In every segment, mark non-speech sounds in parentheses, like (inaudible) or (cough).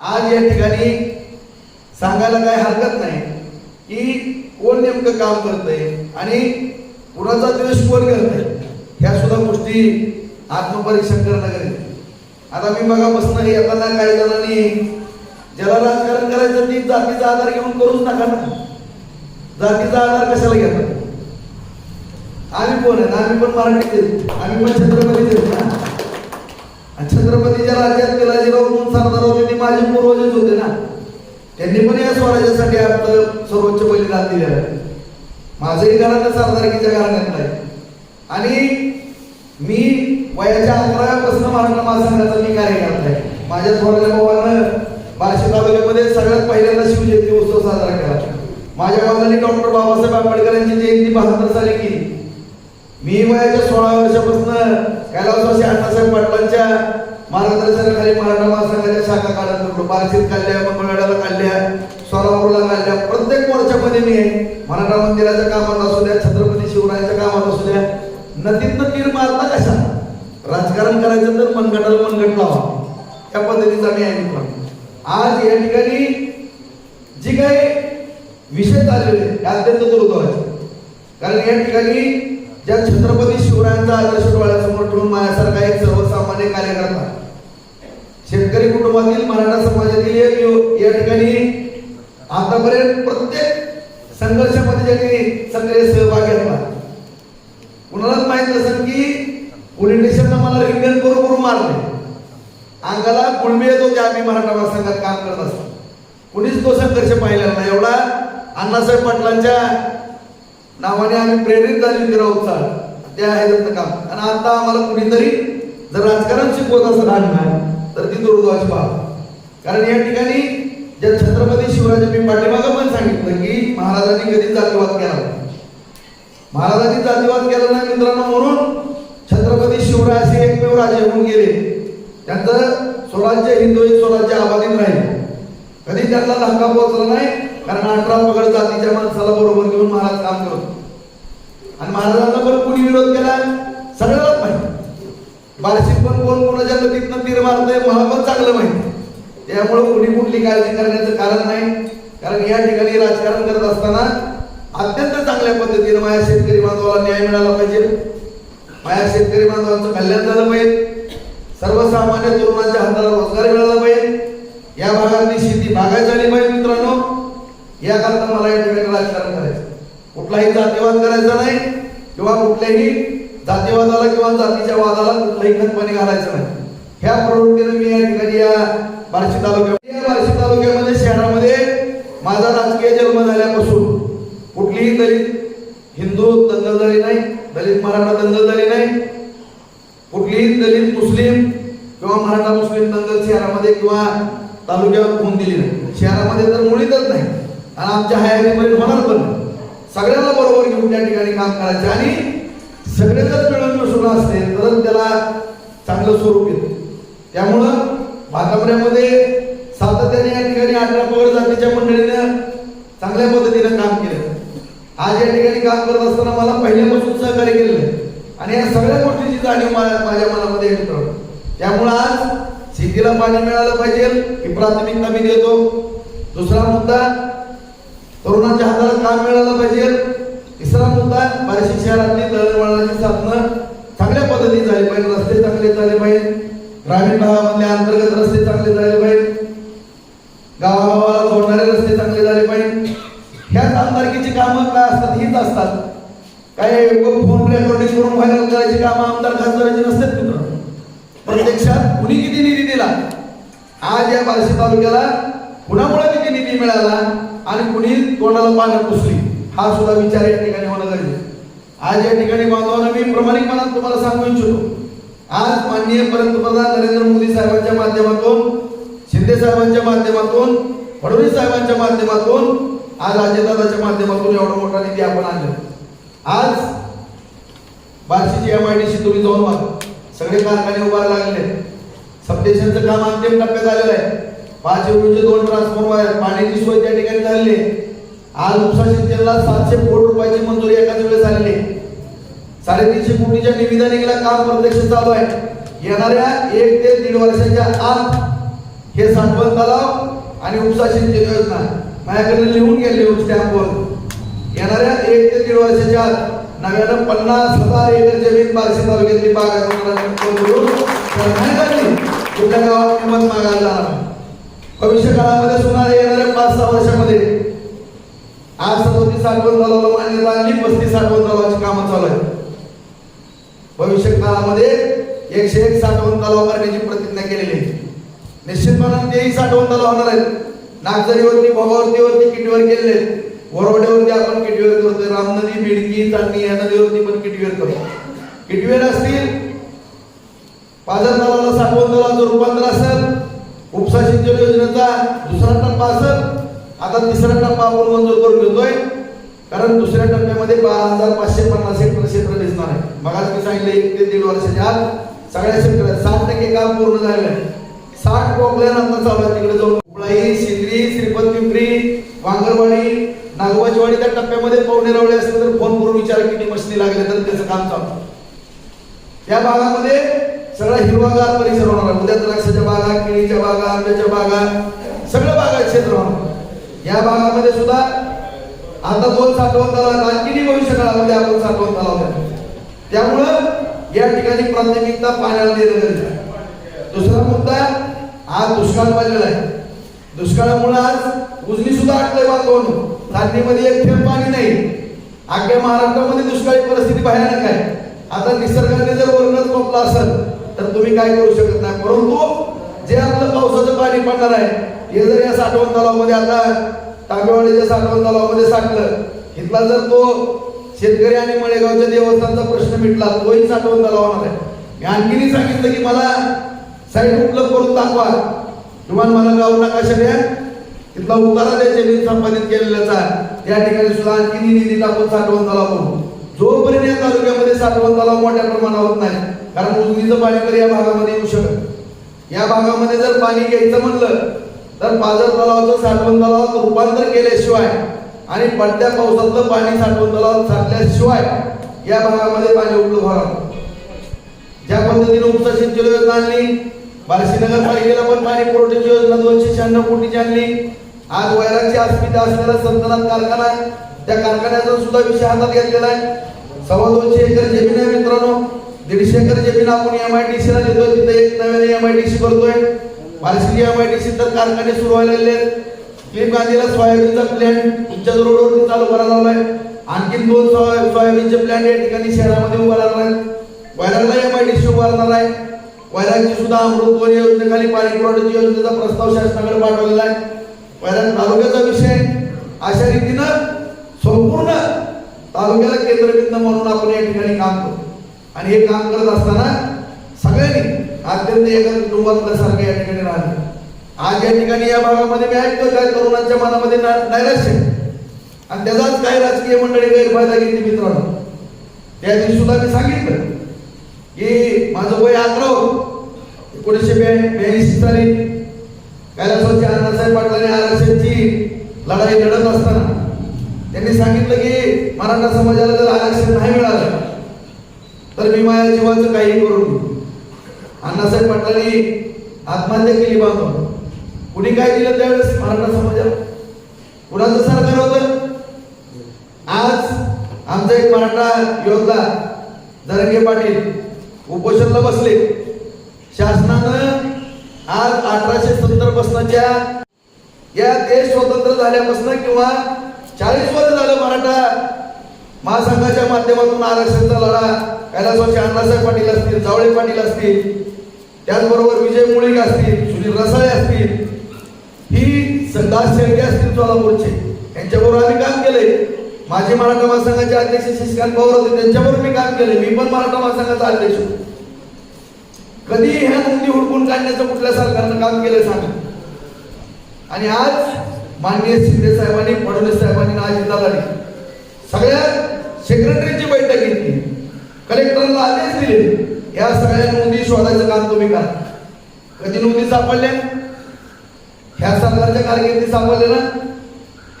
आज या ठिकाणी सांगायला काय हरकत नाही. की कोण नेमकं काम करतंय आणि कुणाचा द्वेष कोण करतंय ह्या सुद्धा गोष्टी आत्मपरीक्षण करणं गरजेचं आता मी बघा बसणं येताना काही जणांनी ज्याला राजकारण करायचं ती जातीचा आधार घेऊन करूच नका ना. जातीचा आधार कशाला घेतात आम्ही कोण आहे? आम्ही पण मराठीचे आम्ही पण छत्रपतीचे ना. आणि छत्रपतीच्या राज्यात पिलाजीराव म्हणून सरदार होते माझे पूर्वजच होते ना. त्यांनी पण या स्वराज्यासाठी आपलं सर्वोच्च बलिदान दिलेलं आहे माझंही घराणं सरदारकीच्या घराण्यात आहे आणि मी वयाच्या अकराव्यापासून मराठा महासंघाचा मी कार्यकर्ता आहे. माझ्या थोरल्या भावानं बार्शी तालुक्यामध्ये सगळ्यात पहिल्यांदा शिवजयंती उत्सव साजरा केला. माझ्या वडिलांनी डॉक्टर बाबासाहेब आंबेडकर यांची जयंती बहात्तर साली केली. मी वयाच्या सोळा वर्षापासून कैलासवासी अण्णासाहेब पाटलांच्या मार्गदर्शनाखाली मराठा महासंघाच्या शाखा काढत होतो बार्शीत काढल्या मंगळवेढ्याला काढल्या सोलापूरला काढल्या. प्रत्येक मोर्चामध्ये मी मराठा मंदिराच्या कामात असू द्या छत्रपती शिवरायाच्या कामात असू द्या नदीतनं तीर मारता कशा? राजकारण करायचं तर मनगटाला मनगट लावा. त्या पद्धतीचा मी आहे आज या ठिकाणी जी काही विषय चाललेले हे अत्यंत दुर्दैव आहे कारण या ठिकाणी ज्या छत्रपती शिवरायांचा आदर्श डोळ्यासमोर म्हणून माझ्यासारखा एक सर्वसामान्य कार्यकर्ता. शेतकरी कुटुंबातील मराठा समाजातील एक या ठिकाणी आतापर्यंत प्रत्येक संघर्षामध्ये ज्यांनी सक्रिय सहभाग घेतला. कुणालाच माहीत नसेल की पोलीस स्टेशनला मला रिंगण बरोबर मारले. अंगाला गुळमे येतो होते आम्ही मराठा संघात काम करत असतो. कुणीच तो संघर्ष पाहिला नाही. एवढा अण्णासाहेब पाटलांच्या नावाने आम्ही प्रेरित झाली होती. राऊत ते आहे त्यांचं आणि आता आम्हाला कुणीतरी जर राजकारण शिकवत असं नाही तर ती दुर्दैवाची पहा. कारण या ठिकाणी ज्या छत्रपती शिवराज मी पाठीमागं पण सांगितलं की महाराजांनी कधी जातीवाद केला महाराजांनी जातीवाद केला नाही मित्रांनो म्हणून छत्रपती शिवराज असे एकमेव राजे होऊन गेले. त्यांचं स्वराज्य हिंदू स्वराज्य आबादीत राहील. कधी त्यांना धक्का पोहोचला नाही? कारण अठरा पगड जातीच्या माणसाला बरोबर घेऊन महाराज काम करतो. आणि महाराजांना पण कोणी विरोध केला? सगळ्यालाच माहिती. बार्शीत पण कोण कोणाच्या नदीतनं तीर मारतोय मला पण चांगलं माहिती. त्यामुळे कुणी कुठली काळजी करण्याचं कारण नाही. कारण या ठिकाणी राजकारण करत असताना अत्यंत चांगल्या पद्धतीने माझ्या शेतकरी बांधवाला न्याय मिळाला पाहिजे. माझ्या शेतकरी बांधवांचं कल्याण झालं पाहिजे. सर्वसामान्य तरुणांच्या हाताला रोजगार मिळाला पाहिजे. या भागातली शेती बागायत झाली पाहिजे मित्रांनो. याकरता मला या ठिकाणी राजकारण करायचं कुठलाही जातीवाद करायचा नाही किंवा कुठल्याही जातीवादाला किंवा जातीच्या वादाला कुठलाही खतपाणी घालायचं नाही. ह्या प्रवृत्तीने मी या ठिकाणी या बार्शी तालुक्यामध्ये या बार्शी तालुक्यामध्ये शहरामध्ये माझा राजकीय जन्म झाल्यापासून कुठलीही दलित हिंदू दंगल झाली नाही दलित मराठा दंगल झाली नाही कुठलीही दलित मुस्लिम किंवा मराठा मुस्लिम दंगल शहरामध्ये किंवा तालुक्यावर होऊन दिली नाही. शहरामध्ये तर मुळीतच नाही. आणि आमच्या हयातीमध्ये होणार पण नाही. सगळ्यांना बरोबर घेऊन त्या ठिकाणी काम करायचे. आणि सगळे जर मिळून मिसळून असते तरच त्याला चांगलं स्वरूप येतं. त्यामुळं भातापर्यामध्ये सातत्याने या ठिकाणी अठरा पगड जातीच्या मंडळीनं चांगल्या पद्धतीनं काम केलं. आज या ठिकाणी काम करत असताना मला पहिल्यापासून सहकार्य केलेलं आहे. आणि या सगळ्या गोष्टीची जाणीव मा- माझ्या मनामध्ये आहे त्यामुळं आज शेतीला पाणी मिळालं पाहिजे ही प्राथमिकता मी देतो. दुसरा मुद्दा तरुणांच्या हाताला काम मिळालं पाहिजे. तिसरा मुद्दा बार्शी शहरातली दळणवळणाची साधनं चांगल्या पद्धतीने झाली पाहिजे. रस्ते चांगले झाले पाहिजे. ग्रामीण भागामधले अंतर्गत रस्ते चांगले झाले पाहिजे. गावागावाला जोडणारे रस्ते चांगले झाले पाहिजे. ह्या आमदारकीची कामं काय असतात? हीच असतात. काय फोन रेकॉर्डिंग करून व्हायरल करायची कामं आमदार खासदारांची नसतात मित्र प्रत्यक्षात कुणी किती निधी दिला? आज या बार्शी तालुक्याला कुणामुळे किती निधी मिळाला? आणि कुणी तोंडाला पानं पुसली हा सुद्धा विचार या ठिकाणी होणं गरजेचं आहे. आज या ठिकाणी बांधवांना मी प्रामाणिकपणाने तुम्हाला सांगू इच्छितो. आज माननीय पंतप्रधान नरेंद्र मोदी साहेबांच्या माध्यमातून शिंदे साहेबांच्या माध्यमातून फडणवीस साहेबांच्या माध्यमातून आज अजयदादाच्या माध्यमातून एवढा मोठा निधी आपण आणला. आज बार्शीची एम आय डी सी तुम्ही जाऊन बघा. सगळे कारखाने उभारायला लागले सबस्टेशनचं काम अंतिम टप्प्यात आलेलं आहे. पाच म्हणजे दोन ट्रान्सफॉर्मर आहेत. पाण्याची सोय त्या ठिकाणी झालेली आहे. आज उपसा सिंचनला सातशे कोटी रुपयाची मंजुरी एकाच वेळेस आलेली आहे. साडेतीनशे कोटीच्या निविदा निघाला काम प्रत्यक्ष चालू आहे. येणाऱ्या एक ते दीड वर्षाच्या आत हे साठवण तलाव आणि उपसा सिंचन योजना माझ्याकडे लिहून गेले स्टॅम्पवर येणाऱ्या एक ते दीड वर्षाच्या आत नव्यानं पन्नास हजार एकर जमीन बार्शी तालुक्यातली बागायत कुठल्या गावात किंमत मागायला जाणार भविष्य काळामध्ये सुमारे येणाऱ्या पाच सहा वर्षामध्ये आज सदोतीस आठवण तलावाला मान्यता आणि पस्तीस आठवण तलावाची कामं चालू आहेत. भविष्य काळामध्ये एकशे एक साठवण तलाव करण्याची प्रतिज्ञा केलेली आहे. निश्चितपणे तेही साठवण तलाव होणार आहेत. नागझरीवरती भोगावरतीवरती किटवर केलेले आहेत. वरवड्यावरती आपण किटवेर करतोय. रामनदी बिडकी चांदणी या नदीवरती पण किटवेर करतो किटवेर असतील पाजर तलावाला साठवण तलावाचं रूपांतर असेल उपसा सिंचन योजनेचा दुसरा टप्पा असेल. आता तिसरा टप्पा आपण मंजूर करून घेतोय. कारण दुसऱ्या टप्प्यामध्ये बारा हजार पाचशे पन्नास हेक्टर क्षेत्र दिसणार आहे. मगाच मी सांगितलं एक ते दीड वर्षाच्या आत सगळ्या शेतकऱ्या साठ टक्के काम पूर्ण झालेलं आहे. साठ पोकल्यान आता चालू आहे तिकडे जाऊन. कुपळाई शिंद्री श्रीपद पिंपरी वांगरवाडी नागोबाचीवाडी त्या टप्प्यामध्ये पाहुणे रावळे असले तर फोन करून विचार किती मशिनी लागले तर त्याचं काम चालू. या त्या भागामध्ये सगळा हिरवागार परिसर होणार. उद्या द्राक्षाच्या बागा केळीच्या बागा आंब्याच्या बागा सगळं बागा क्षेत्र होणार. या भागामध्ये सुद्धा आता दोन साठवण तलाव आहेत. भविष्य काळामध्ये आपण साठवण तलाव त्यामुळं या ठिकाणी प्राथमिकता पाण्याला देणं गरजेचं आहे. दुसरा मुद्दा आज दुष्काळ पडलेला आहे. दुष्काळामुळे आज उजनी सुद्धा आटलंय बांधवून. चांदणीमध्ये एक थेंब पाणी नाही. अख्ख्या महाराष्ट्रामध्ये दुष्काळी परिस्थिती भयानक आहे. आता निसर्गाने जर वर्णच कोपला असेल तर तुम्ही काय करू शकत नाही. परंतु जे आपलं पावसाचं पाणी पडणार आहे हे जर या साठवण तलावामध्ये आता तांबेवाडीच्या साठवण तलावामध्ये साठलं इथला जर तो शेतकरी आणि मळेगावच्या देवस्थानचा प्रश्न मिटला तोही साठवण तलाव होणार आहे. मी आणखीनही सांगितलं की मला साईट उपलब्ध करून दाखवा. किंवा मला गाव नकाशा द्या तिथला उतारा द्या जमीन संपादित केलेल्याचा या ठिकाणी सुद्धा आणखी निधी टाकून साठवण तलाव करू. जोपर्यंत या तालुक्यामध्ये साठवण तलाव मोठ्या प्रमाणावर नाही कारण उजनीचं पाणी तर या भागामध्ये येऊ शकत या भागामध्ये जर पाणी घ्यायचं म्हणलं तर पाजर तलावाचं साठवण तलावात रूपांतर केल्याशिवाय आणि पडत्या पावसातलं पाणी साठवण तलावात साठल्याशिवाय या भागामध्ये पाणी उपलब्ध होणार ज्या पद्धतीने उपसा सिंचन योजना आणली बार्शी नगरपालिकेला पण पाणी पुरवठ्याची योजना दोनशे शहाण्णव कोटीची आणली. आज वैरागची अस्मिता असलेला संतनात कारखाना त्या कारखान्याचा सुद्धा विषय हातात घेतलेला आहे. सव्वा दोनशे एकर जमीन आहे मित्रांनो. दीडशे एकर जमीन आपण एम आय डी सीला देतोय तिथे एक नवीन एम आय डी सी करतोय. Barshi M I D C तर कारखाने सुरू व्हायला लागले आहेत. क्लिप गांधीला सोयाबीनचा प्लॅन तुमच्या रोडवरती चालू करायला लावलाय. आणखीन दोन सोयाबीनचे प्लॅन या ठिकाणी शहरामध्ये उभा राहणार आहेत. वैरागला एम आय डी सी उभारणार आहे. वैरागची सुद्धा अमृत योजनेखाली पाणी पुरवठ्याची योजनेचा प्रस्ताव शासनाकडे पाठवलेला आहे. वैराग तालुक्याचा विषय अशा रीतीनं संपूर्ण तालुक्याला केंद्रबिंद म्हणून आपण या ठिकाणी काम करतो. आणि हे काम करत असताना सगळ्यांनी अत्यंत एका कुटुंबातल्या सारखं या ठिकाणी राहणं. आज या ठिकाणी या भागामध्ये मी ऐकतो काय तरुणांच्या मनामध्ये ना- नैराश्य आणि त्याचाच काही राजकीय मंडळी गैरफायदा घेतली मित्रांनो. त्या दिवशी सुद्धा मी सांगितलं की माझं वय अकरा होत. एकोणीसशे ब्याऐंशी साली कैलासवासी अण्णासाहेब पाटलांनी आरक्षणची लढाई लढत असताना त्यांनी सांगितलं की मराठा समाजाला जर आरक्षण नाही मिळालं तर मी माझ्या जीवाचं काही करून अण्णासाहेब पाटलांनी आत्महत्या केली बाबा कुणी काय दिलं त्यावेळेस मराठा समाजाला कुणाचं सरकार होतं? आज आमचा एक मराठा योद्धा जरंगे पाटील उपोषणला बसले. शासनानं आज अठराशे सत्तर पासनाच्या या देश स्वतंत्र झाल्यापासून किंवा चाळीस वर्ष झालं मराठा महासंघाच्या माध्यमातून आरक्षणचा लढा कैलासवासी अण्णासाहेब पाटील असतील जावळे पाटील असतील त्याचबरोबर विजय मुळीक असतील सुनील रसाळे असतील ही दास शेळके असतील सोलापूरचे. यांच्याबरोबर आम्ही काम केले माझे मराठा महासंघाचे अध्यक्ष शशिकांत पवार होते त्यांच्याबरोबर मी काम केले मी पण मराठा महासंघाचा अध्यक्ष होतो. कधी ह्या नोंदी हुडकून काढण्याचं कुठल्या सरकारनं काम केलं सांगा. आणि आज माननीय शिंदे साहेबांनी फडणवीस साहेबांनी ना अजितदा सगळ्या सेक्रेटरीची बैठक घेतली. कलेक्टरला आदेश दिले. या सगळ्या नोंदी शोधायचं काम तुम्ही करा. कधी नोंदी सापडल्या? ह्या सरकारच्या कारकिर्दी सापडले ना?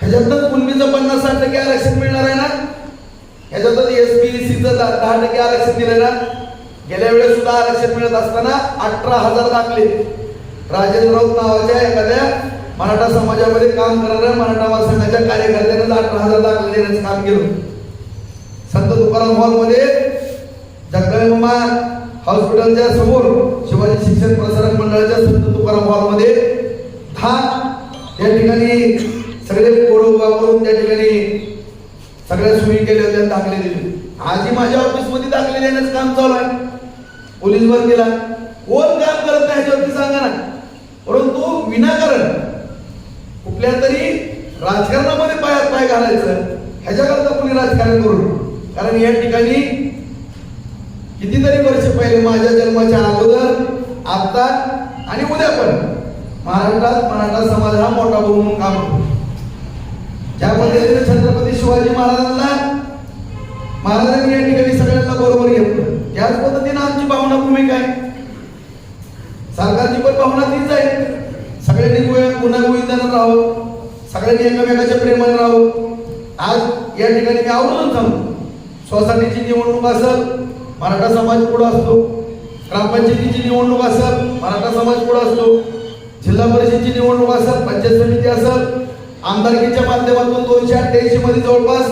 ह्याच्यातच कुणबीचं पन्नास साठ टक्के आरक्षण मिळणार आहे ना? ह्याच्यातच एस पी सीचं दहा टक्के आरक्षण दिलंय ना? गेल्या वेळेस सुद्धा आरक्षण मिळत असताना अठरा हजार दाखले. राजेंद्र राऊत नावाच्या एखाद्या मराठा समाजामध्ये काम करणाऱ्या मराठा वासनाच्या कार्यकर्त्यानं अठरा हजार दाखले देण्याचं काम केलं. संत तुकाराम हॉलमध्ये जगदंबा हॉस्पिटलच्या समोर शिवाजी शिक्षण प्रसारक मंडळाच्या संत तुकाराम हॉलमध्ये दहा या ठिकाणी सगळे पोरं उभा करून त्या ठिकाणी सगळ्या सोयी केल्या होत्या दाखले दिले. आजही माझ्या ऑफिसमध्ये दाखले देण्याचं काम चालू आहे. पोलीस भरतीला. कोण काम करत नाही ह्याच्यावरती सांगा ना. परंतु विनाकारण कुठल्या तरी राजकारणामध्ये पायात पाय घालायचं ह्याच्याकरता कोणी राजकारण करू कारण या ठिकाणी कितीतरी वर्ष पहिले माझ्या जन्माच्या अगोदर आता आणि उद्या पण महाराष्ट्रात मराठा समाज हा मोठा म्हणून काम करतो. ज्या पद्धतीने छत्रपती शिवाजी महाराजांना महाराजांनी या ठिकाणी सगळ्यांना बरोबर घेतलं त्याच पद्धतीने आमची भावना भूमिका आहे. सरकारची पण भावना तीच आहे. सगळ्यांनी पुन्हा गुन्हा गोविंदानं राहावं. सगळ्यांनी एकमेकाच्या प्रेमाने राहावं. आज या ठिकाणी मी आवडून सांगतो सोसायटीची निवडणूक असेल मराठा समाज पुढं असतो. ग्रामपंचायतीची निवडणूक असेल मराठा समाज पुढं असतो. जिल्हा परिषदेची निवडणूक असेल पंचायत समिती असेल आमदारकीच्या माध्यमातून दोनशे अठ्ठ्याऐंशी मध्ये जवळपास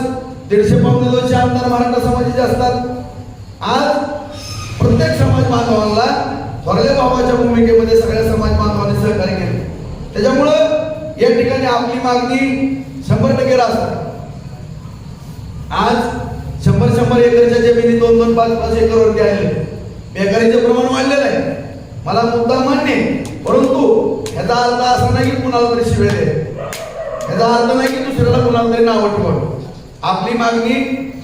दीडशे पावणे दोनशे आमदार मराठा समाजाचे असतात. आज प्रत्येक समाज बांधवांना थोरल्या भावाच्या भूमिकेमध्ये सगळ्या समाज बांधवांनी सहकार्य केलं. त्याच्यामुळं या ठिकाणी आपली मागणी शंभर टक्के राहतात आज शंभर शंभर एकरच्या जमिनी दोन दोन पाच पाच एकरवरती आले बेकारीचे प्रमाण वाढलेलं आहे. मला मुद्दा मान्य परंतु याचा अर्थ असा नाही की कुणाला तरी शिवेल ह्याचा अर्थ नाही की दुसऱ्याला कुणाला तरी नाव ठेवणं आपली मागणी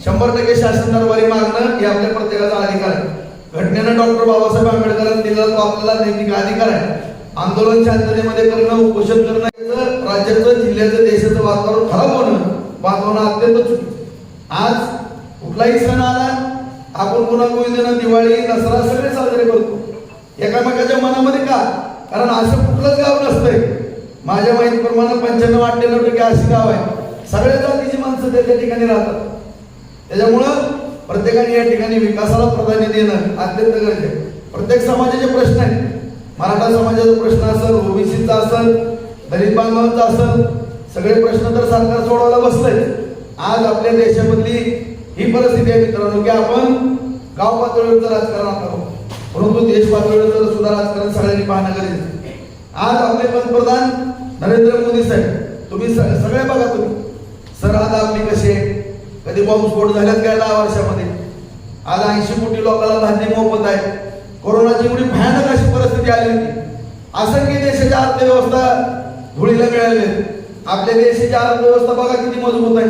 शंभर टक्के शासन दरबारी मागणं हे आपल्या प्रत्येकाचा अधिकार आहे. घटनेनं डॉक्टर बाबासाहेब आंबेडकरांनी दिला तो आपल्याला नैतिक अधिकार आहे. आंदोलन शांततेमध्ये करणं उपोषण करणं राज्याचं जिल्ह्याचं देशाचं वातावरण खराब होणं वातावरण अत्यंत चुकी आज कुठलाही सण आला आपण पुन्हा गोविंदनं दिवाळी दसरा सगळे साजरे करतो. एकामेकाच्या मनामध्ये का? कारण असं कुठलंच गाव नसतंय. माझ्या माहितीप्रमाणे पंच्याण्णव अठ्ठ्याण्णव टक्के अशी गाव आहे. सगळ्या जातीची माणसं त्या त्या ठिकाणी राहतात. त्याच्यामुळं प्रत्येकाने या ठिकाणी विकासाला प्राधान्य देणं अत्यंत गरजेचं आहे. प्रत्येक समाजाचे प्रश्न आहेत. मराठा समाजाचा प्रश्न असेल ओबीसीचा असेल दलित बांधवांचा असेल सगळे प्रश्न तर सरकार सोडवायला बसलंय आज आपल्या देशामधली ही परिस्थिती आहे मित्रांनो की आपण गाव पातळीवरचं राजकारण करू परंतु देश पातळीवर सुद्धा राजकारण सगळ्यांनी पाहणं गरजेचं आज आपले पंतप्रधान नरेंद्र मोदी साहेब तुम्ही सगळे बघा तुम्ही. सरहद आपली कशी आहे कधी बॉम्बस्फोट झाल्यात काय दहा वर्षामध्ये? आज ऐंशी कोटी लोकांना धान्य मोफत आहे. कोरोनाची एवढी भयानक अशी परिस्थिती आली होती. असंख्य देशाच्या अर्थव्यवस्था धुळीला मिळाली आपल्या देशाची अर्थव्यवस्था बघा किती मजबूत आहे.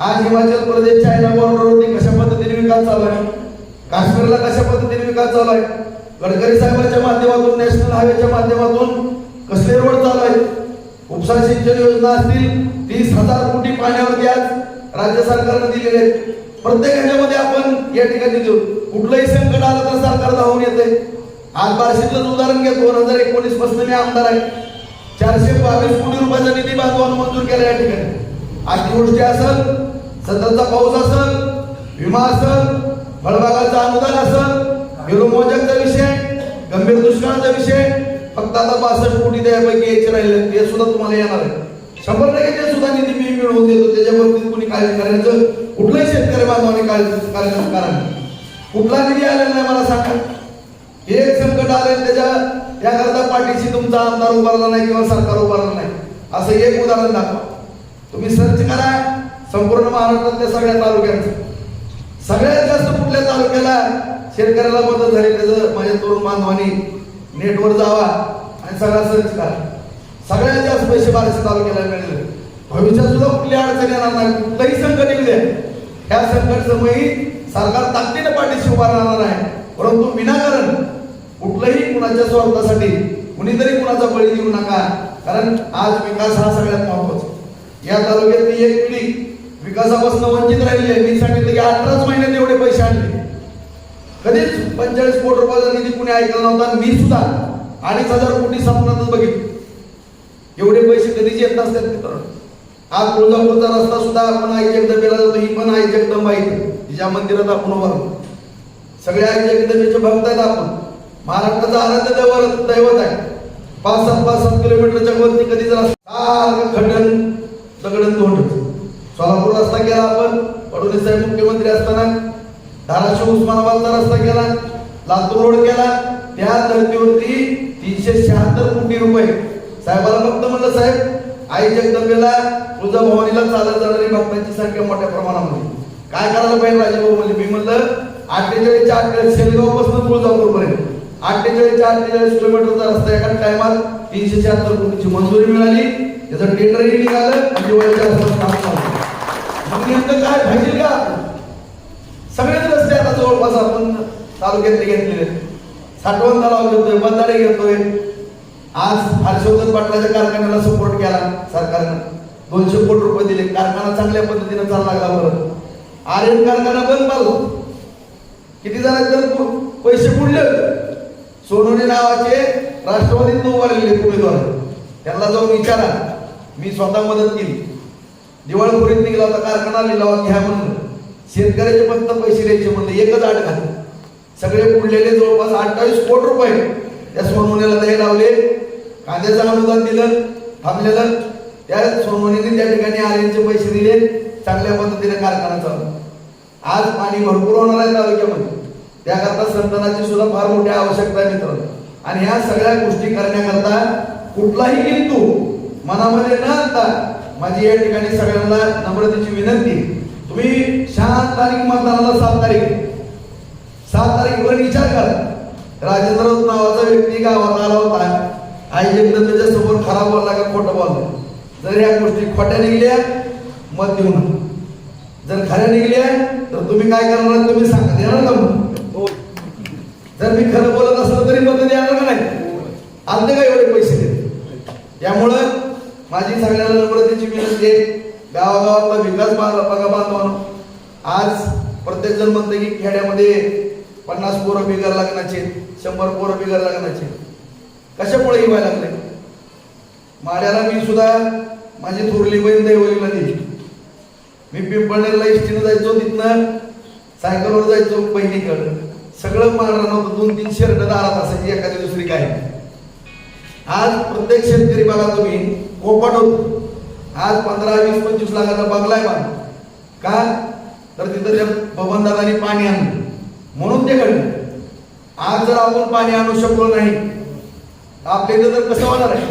आज हिमाचल प्रदेश चायना बॉर्डरवरती कशा पद्धतीने विकास चालू आहे? काश्मीरला कशा पद्धतीने विकास चालू आहे? गडकरी साहेबांच्या माध्यमातून नॅशनल हायवेच्या माध्यमातून कसले रोड चालू आहेत? उपसा सिंचन योजना असतील तीस हजार कोटी पाण्यावरती आज राज्य सरकारने दिलेले आहेत. प्रत्येक ह्याच्यामध्ये आपण या ठिकाणी देऊ. कुठलंही संकट आलं तर सरकार धावून येते. आज बार्शीतलंच उदाहरण घ्या दोन हजार एकोणीसपासून मी आमदार आहे. चारशे बावीस कोटी रुपयाचा निधी बांधवानं मंजूर केला या ठिकाणी. अतिवृष्टी असेल सततचा पाऊस असेल विमा असेल फळबागाचं अनुदान असेल विरोमोचकचा विषय गंभीर दुष्काळाचा विषय फक्त आता बासष्ट कोटी द्यायपैकी यायचे राहिले ते सुद्धा तुम्हाला येणार आहे. शंभर टक्के ते सुद्धा निधी मी मिळवून देतो त्याच्या बाबतीत कोणी कार्य करायचं कुठलंही शेतकरी बांधवाने कार्य कारण कुठला निधी आलेला नाही मला सांगा. एक संकट आलं त्याच्या त्याकरता पाठीशी तुमचा आमदार उभारला नाही किंवा सरकार उभारला नाही. असं एक उदाहरण दाखवा. तुम्ही सर्च करा. संपूर्ण महाराष्ट्रातल्या सगळ्या तालुक्यांचं. सगळ्यात जास्त कुठल्या तालुक्याला शेतकऱ्याला मदत झाली त्याचं माझ्या तरुण बांधवानी नेटवर जावा आणि सगळा सर्च करा. सगळ्यात जास्त पैसे बाराशे तालुक्याला मिळाले. भविष्यात सुद्धा कुठली अडचण येणार नाही. कुठलंही संकट येऊ द्या ह्या संकट समयी सरकार ताकदीने पाठीशी उभा राहणार आहे. परंतु विनाकारण कुठलंही कुणाच्या स्वार्थासाठी कुणीतरी कुणाचा बळी देऊ नका. कारण आज विकास हा सगळ्यात महत्त्वाचा या तालुक्यातली एक पिढी विकासापासून वंचित राहिली आहे. मी सांगितलं की अठराच महिन्यात एवढे पैसे आणले. कधीच पंचेचाळीस कोटी रुपयाचा निधी कुणी ऐकला नव्हता आणि मी सुद्धा अडीच हजार कोटी स्वप्नातच बघितले. एवढे पैसे कधीच येत नसतात मित्रांनो आज तुळजापूरचा रस्ता सुद्धा आपण आई जगदंबेला जातो ही पण आई जगदंबा आहे. तिच्या मंदिरात आपण उभा राहतो. सगळे आई जगदंबेचे भक्त आहेत आपण. महाराष्ट्राचा आराध्य दैवत दैवत आहे. पाच सात पाच सात किलोमीटरच्या वरती कधी रस्ता सारखं दगडन दगडण तोंड. सोलापूर रस्ता केला आपण. फडणवीस साहेब मुख्यमंत्री असताना धाराशिव उस्मानाबादचा रस्ता केला. लातूर रोड केला. त्या धर्तीवरती तीनशे शहात्तर कोटी रुपये. साहेबाला फक्त म्हणलं साहेब आई जगदंबेला तुळजाभवानीला चालत जाणारी भक्तांची संख्या मोठ्या प्रमाणामध्ये. काय करायला पाहिजे राजाभाऊ? म्हणजे मी म्हणलं अठ्ठेचाळीसच्या अठ्ठेचाळीस शेलगावपासून तुळजापूर पर्यंत अठ्ठेचाळीसच्या अठ्ठेचाळीस किलोमीटरचा रस्ता एका टायमात तीनशे शहात्तर कोटीची मंजुरी मिळाली. त्याचं टेंडरही निघालं. आणि दिवाळीच्या आसपास काम नेमकं काय पाहिजे का? सगळेच रस्ते आता जवळपास आपण तालुक्यातले घेतलेले साठवण तलाव घेतोय बंधारे घेतोय. आज हर्षवर्धन पाटलाच्या कारखान्याला सपोर्ट केला सरकारनं. दोनशे कोटी रुपये दिले. कारखाना चांगल्या पद्धतीने चालला लागला परत आर्यन कारखाना बंद पाहिला किती जणांचे तर पैसे बुडले होते. सोनवणे नावाचे राष्ट्रवादीत उभारलेले उमेदवार. त्यांना जाऊन विचारा. मी स्वतः मदत केली. दिवाळखोरीत निघाला होता कारखाना लिलावा घ्या म्हणून. शेतकऱ्याचे फक्त पैसे द्यायचे म्हणले एकच आठ घातले सगळे पुढलेले जवळपास अठ्ठावीस कोटी रुपये त्या सोनवणीला दही लावले. कांद्याचं अनुदान दिलं थांबलेलं. त्या सोनवणीने त्या ठिकाणी आर्यांचे पैसे दिले चांगल्या पद्धतीने कारखाना चालू. आज पाणी भरपूर होणार आहे तालुक्यामध्ये. त्याकरता संतनाची सुद्धा फार मोठी आवश्यकता आहे मित्रांनो. आणि ह्या सगळ्या गोष्टी करण्याकरता कुठलाही किंतु मनामध्ये न आणता माझी या ठिकाणी सगळ्यांना नम्रतेची विनंती. तुम्ही शांत तारीख मतदानाला सात तारीख. सात तारीखवर विचार करा. राजेंद्र नावाचा व्यक्ती गावात आला होता. आई जगदंबेच्या समोर खराब बोलला का खोटं बोलला. जर या गोष्टी खोट्या निघल्या मत देऊ नका. जर खऱ्या निघल्या तर तुम्ही काय करणार? तुम्ही सांगा. देणार ना मग? जर मी खरं बोलत असलं तरी मत देणार का नाही? आलते का एवढे पैसे? देत त्यामुळं माझी सगळ्यांना नम्रतेची विनंती आहे. गावागावातला विकास बा- बघा बांधवानो. आज प्रत्येक जण म्हणतं की खेड्यामध्ये पन्नास पोरं बिगर लग्नाचे शंभर पोरं बिगर लग्नाचे कशामुळे ही व्हायला लागले माड्याला मी सुद्धा माझी थोरली बहीण दैवलीला दिली मी पिंपळनेरला इष्टीनं जायचो तिथनं सायकलवर जायचो बहिणीकडं सगळं मारणार नव्हतं दोन तीन शर्ट दारात असायची एखादी दुसरी काय. आज प्रत्येक शेतकरी बघा तुम्ही पोपट होतो आज पंधरा वीस पंचवीस लाखाचा बंगला आहे बांध का? तर तिथं त्या बबनदादांनी पाणी आणलं. म्हणून ते घडलं. आज जर आपण पाणी आणू शकलो नाही आपल्या इथं तर कसं होणार आहे?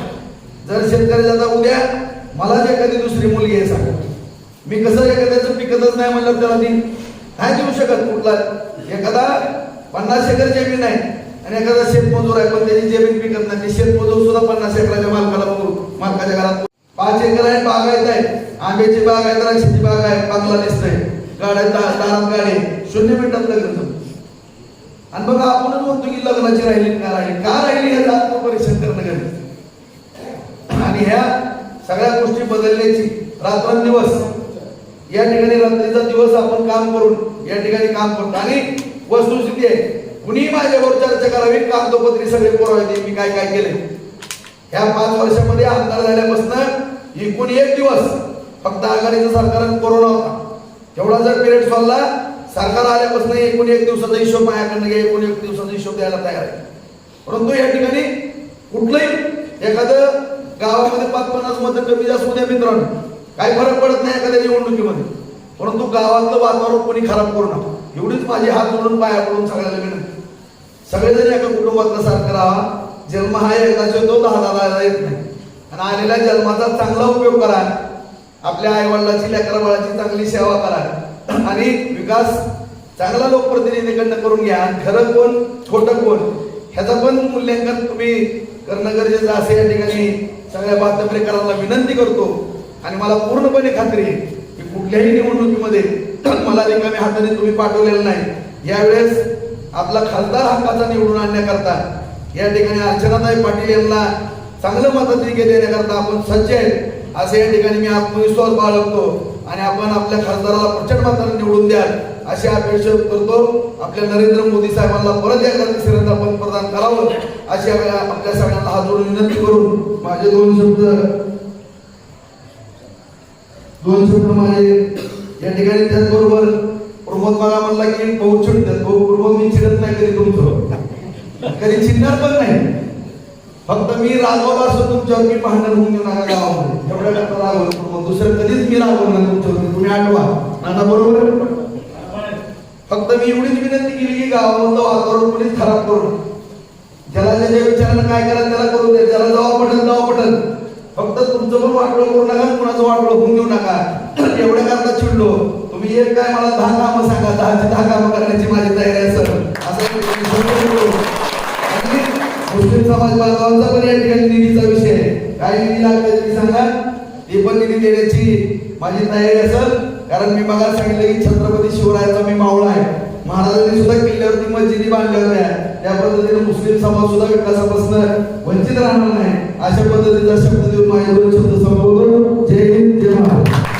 जर शेतकरी जाता उद्या मलाच एखादी दुसरी मुलगी आहे सांगा. मी कसं एखाद्याचं पिकतच नाही म्हणलं त्याला ती नाही देऊ शकत कुठला. एखादा पन्नास एकर जमीन आहे. आणि एखादा शेतमजूर आहे पण त्याची जमीन पिकत नाही. शेतमजूर सुद्धा पन्नास एकराच्या मालकाला बघू मालकाच्या घरात पाच एकर आहे बागायत आहे आंब्याची बाग आहे द्राक्षाची बाग आहे बागला दिसतंय. गाड्या दारात गाडी शून्य मिनिटात लग्न आणि बघा आपणच म्हणतो की लग्नाची राहिली का राहिली? का राहिली याचं आत्मपरीक्षण करणं गरजेचं आणि ह्या सगळ्या गोष्टी बदलण्याची रात्रंदिवस या ठिकाणी रात्रीचा दिवस आपण काम करून या ठिकाणी काम करतो. आणि वस्तुस्थिती आहे. कुणी माझ्यावर चर्चा करावी? कागदोपत्री सगळे पुरावे मी काय काय केले ह्या पाच वर्षामध्ये आमदार झाल्यापासून एकूण एक दिवस फक्त आघाडीचं सरकार आणि कोरोना होता. तेवढा जर पिरियड सोडला सरकार आल्यापासून एकूण एक दिवसाचा हिशोब माझ्याकडनं घ्या एकूण एक दिवसाचा हिशोब द्यायला तयार आहे. परंतु या ठिकाणी कुठलंही एखादं गावामध्ये पाच पन्नास मतं कमी जास्त होत्या मित्रांनो. काही फरक पडत नाही एखाद्या निवडणुकीमध्ये. परंतु गावातलं वातावरण कोणी खराब करू नका. एवढीच माझी हात जोडून पाया पडून सगळ्याला विनंती. सगळेजण एका कुटुंबातलं सारखं राहा. जन्म हा एकदाच येतो दहा येत नाही. आणि आलेल्या जन्माचा चांगला उपयोग करा. आपल्या आईवडिलाची लेकराबाळाची चांगली सेवा करा. आणि विकास चांगला लोकप्रतिनिधीकडनं करून घ्या. आणि खरं कोण खोटं कोण ह्याचं पण मूल्यांकन तुम्ही करणं गरजेचं असेल या ठिकाणी सगळ्या बातमीकरांना विनंती करतो. आणि मला पूर्णपणे खात्री आहे की कुठल्याही निवडणुकीमध्ये (clears throat) मला रिकाम्या हाताने तुम्ही पाठवलेलं नाही. यावेळेस आपला खासदार हक्काचा निवडून आणण्याकरता या ठिकाणी अर्चनाताई पाटील यांना चांगलं मताधिक्य देण्याकरता आपण सज्ज आहे असे या ठिकाणी मी आत्मविश्वास बाळगतो आणि आपण आपल्या खासदाराला प्रचंड मताने निवडून द्याल अशी अपेक्षा करतो. आपल्या नरेंद्र मोदी साहेबांना परत एकदा तिसऱ्यांदा पंतप्रधान करावं अशी आपल्या सगळ्यांना हात जोडून विनंती करून माझे दोन शब्द दोन शब्द माझे या ठिकाणी त्याचबरोबर प्रमोद मला म्हणला की भाऊ चिडतात भाऊ प्रमोद मी चिडत नाही कधी तुमचं. कधी चिडणार पण नाही. फक्त मी रागवला असतो तुमच्यावर मी भांडण होऊन देऊ नका गावामध्ये. एवढ्या करता रागवलं मग दुसरं कधीच मी रागवलं नाही तुमच्यावर तुम्ही आठवा. नाना बरोबर फक्त मी एवढीच विनंती केली की गावामधलं वातावरण कोणीच खराब करू ज्याला ज्याला ज्याच्या विचारानं काय करा त्याला करू दे. ज्याला जावा पटेल जावा पटेल. फक्त तुमचं पण वाटलं करू नका कुणाचं वाटलं होऊन देऊ नका. एवढ्या करता चिडलो. तुम्ही एक काय मला दहा कामं सांगा दहाची दहा कामं करण्याची माझी तयारी असं असं मुस्लिम समाज बांधवांचा पण या ठिकाणी निधीचा विषय आहे. काय निधी लागते तुम्ही सांगा. ती पण निधी देण्याची माझी तयारी असेल कारण मी मला सांगितलं की छत्रपती शिवरायाचा मी मावळा आहे. महाराजांनी सुद्धा किल्ल्यावरती मस्जिदी बांधल्या होत्या त्या पद्धतीने मुस्लिम समाज सुद्धा विकासापासून वंचित राहणार नाही. अशा पद्धतीचा शब्द देऊन माझे दोन शब्द संबोधून जय हिंद जय महाराज